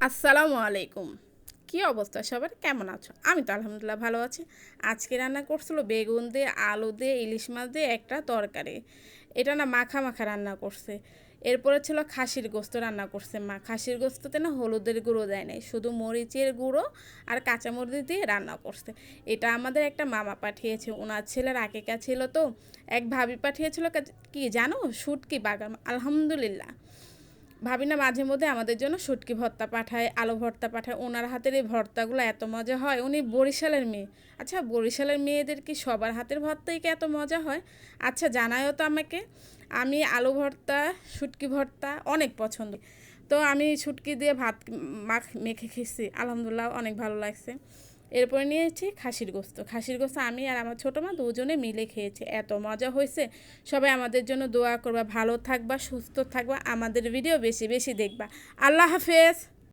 আসসালামু আলাইকুম। কি অবস্থা সবার? কেমন আছো? আমি তো আলহামদুলিল্লাহ ভালো আছি। আজকে রান্না করছিল বেগুন দিয়ে, আলু দিয়ে, ইলিশ মাছ দিয়ে, একটা তরকারি। এটা না মাখা মাখা রান্না করছে। এরপরে ছিল খাসির গোস্ত রান্না করছে মা। খাসির গোস্ততে না হলুদের গুঁড়ো দেয় নাই। শুধু মরিচের গুঁড়ো আর কাঁচামরিচ দিয়ে রান্না করছে। এটা আমাদের একটা মামা পাঠিয়েছে। ওনার ছেলের আকিকা ছিল তো। এক ভাবি পাঠিয়েছিল কা- জানো? শুটকি বাগান। আলহামদুলিল্লাহ। ভাবি না মাঝে মধ্যে আমাদের জন্য শুটকি ভর্তা পাঠায়, আলু ভর্তা পাঠায়। ওনার হাতের এই ভর্তাগুলো এত মজা হয়। উনি বরিশালের মেয়ে। আচ্ছা বরিশালের মেয়েদের কি সবার হাতের ভর্তাই কি এত মজা হয়? আচ্ছা জানায়ও তো আমাকে। আমি আলু ভর্তা, শুটকি ভর্তা অনেক পছন্দ। তো আমি শুটকি দিয়ে ভাত মাখ, মেখে খেয়েছি। আলহামদুলিল্লাহ, অনেক ভালো লাগছে। এরপরে নিয়েছি খাসির গোস্ত। খাসির গোস্ত আমি আর আমার ছোটো মা দুজনে মিলে খেয়েছি। এত মজা হয়েছে। সবাই আমাদের জন্য দোয়া করবা, ভালো থাকবা, সুস্থ থাকবা, আমাদের ভিডিও বেশি বেশি দেখবা। আল্লাহ হাফেজ!